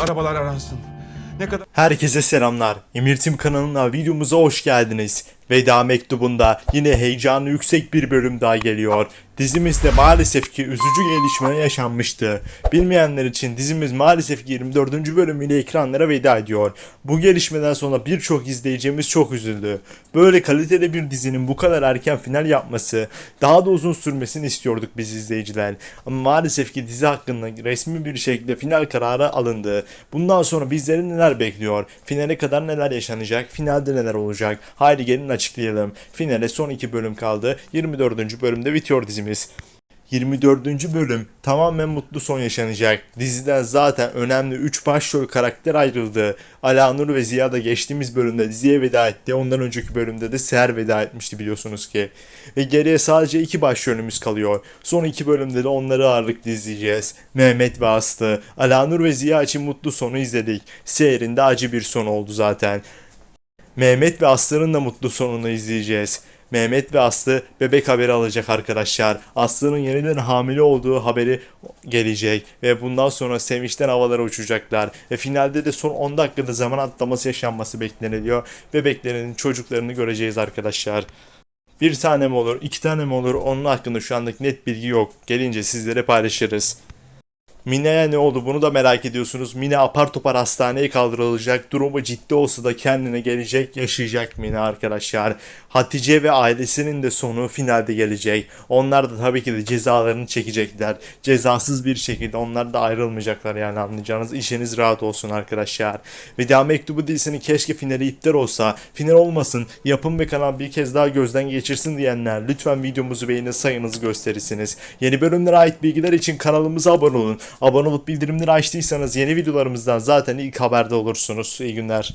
arabalar aransın. Ne kadar Herkese selamlar. Emirtim kanalına videomuza hoş geldiniz. Veda mektubunda yine heyecanlı yüksek bir bölüm daha geliyor. Dizimizde maalesef ki üzücü gelişmeler yaşanmıştı. Bilmeyenler için dizimiz maalesef ki 24. bölümüyle ekranlara veda ediyor. Bu gelişmeden sonra birçok izleyicimiz çok üzüldü. Böyle kaliteli bir dizinin bu kadar erken final yapması, daha da uzun sürmesini istiyorduk biz izleyiciler. Ama maalesef ki dizi hakkında resmi bir şekilde final kararı alındı. Bundan sonra bizleri neler bekliyor? Finale kadar neler yaşanacak? Finalde neler olacak? Haydi gelin açıklayalım. Finale son iki bölüm kaldı. 24. bölümde bitiyor dizimiz. 24. bölüm tamamen mutlu son yaşanacak. Diziden zaten önemli 3 başrol karakter ayrıldı. Alanur ve Ziya da geçtiğimiz bölümde diziye veda etti. Ondan önceki bölümde de Seher veda etmişti biliyorsunuz ki. Ve geriye sadece 2 başrolümüz kalıyor. Son 2 bölümde de onları ağırlıklı izleyeceğiz. Mehmet ve Aslı. Alanur ve Ziya için mutlu sonu izledik. Seher'in de acı bir son oldu zaten. Mehmet ve Aslı'nın da mutlu sonunu izleyeceğiz. Mehmet ve Aslı bebek haberi alacak arkadaşlar. Aslı'nın yeniden hamile olduğu haberi gelecek ve bundan sonra sevinçten havalara uçacaklar. Ve finalde de son 10 dakikada zaman atlaması yaşanması bekleniliyor. Bebeklerin çocuklarını göreceğiz arkadaşlar. Bir tane mi olur, iki tane mi olur onun hakkında şu andaki net bilgi yok. Gelince sizlere paylaşırız. Mine'ye ne oldu bunu da merak ediyorsunuz. Mine apar topar hastaneye kaldırılacak. Durumu ciddi olsa da kendine gelecek, yaşayacak Mine arkadaşlar. Hatice ve ailesinin de sonu finalde gelecek. Onlar da tabii ki de cezalarını çekecekler. Cezasız bir şekilde onlar da ayrılmayacaklar yani anlayacağınız. işiniz rahat olsun arkadaşlar. Veda Mektubu dizisinin keşke finali iptal olsa. Final olmasın. Yapım ve kanal bir kez daha gözden geçirsin diyenler lütfen videomuzu beğenin sayınızı gösterirsiniz. Yeni bölümlere ait bilgiler için kanalımıza abone olun. Abone olup bildirimleri açtıysanız yeni videolarımızdan zaten ilk haberde olursunuz. İyi günler.